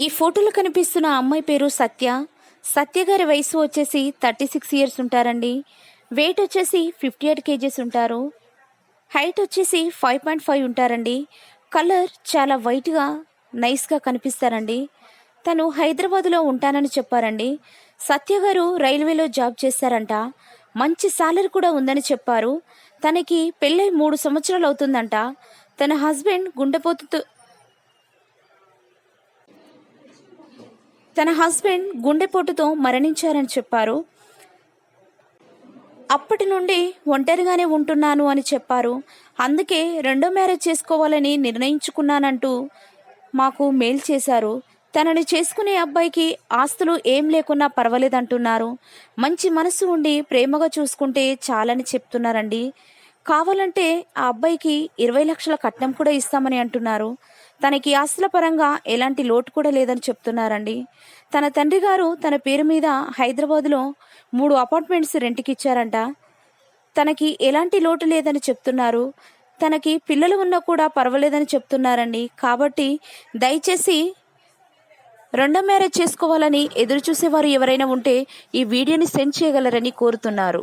ఈ ఫోటోలో కనిపిస్తున్న అమ్మాయి పేరు సత్య. సత్య గారి వయసు వచ్చేసి థర్టీ సిక్స్ ఇయర్స్ ఉంటారండి. వెయిట్ వచ్చేసి ఫిఫ్టీ ఎయిట్ కేజీస్ ఉంటారు. హైట్ వచ్చేసి ఫైవ్ పాయింట్ ఫైవ్ ఉంటారండి. కలర్ చాలా వైట్గా నైస్గా కనిపిస్తారండి. తను హైదరాబాద్లో ఉంటానని చెప్పారండి. సత్య గారు రైల్వేలో జాబ్ చేస్తారంట. మంచి సాలరీ కూడా ఉందని చెప్పారు. తనకి పెళ్ళై మూడు సంవత్సరాలు అవుతుందంట. తన హస్బెండ్ గుండెపోతుతో తన హస్బెండ్ గుండెపోటుతో మరణించారని చెప్పారు. అప్పటి నుండి ఒంటరిగానే ఉంటున్నాను అని చెప్పారు. అందుకే రెండో మ్యారేజ్ చేసుకోవాలని నిర్ణయించుకున్నానంటూ మాకు మెయిల్ చేశారు. తనని చేసుకునే అబ్బాయికి ఆస్తులు ఏం లేకున్నా పర్వాలేదంటున్నారు. మంచి మనసు ఉండి ప్రేమగా చూసుకుంటే చాలని చెప్తున్నారండి. కావాలంటే ఆ అబ్బాయికి ఇరవై లక్షల కట్నం కూడా ఇస్తామని అంటున్నారు. తనకి ఆస్తుల పరంగా ఎలాంటి లోటు కూడా లేదని చెప్తున్నారండి. తన తండ్రి గారు తన పేరు మీద హైదరాబాద్లో మూడు అపార్ట్మెంట్స్ రెంట్కి ఇచ్చారంట. తనకి ఎలాంటి లోటు లేదని చెప్తున్నారు. తనకి పిల్లలు ఉన్నా కూడా పర్వాలేదని చెప్తున్నారండి. కాబట్టి దయచేసి రెండో మ్యారేజ్ చేసుకోవాలని ఎదురు చూసేవారు ఎవరైనా ఉంటే ఈ వీడియోని సెండ్ చేయగలరని కోరుతున్నారు.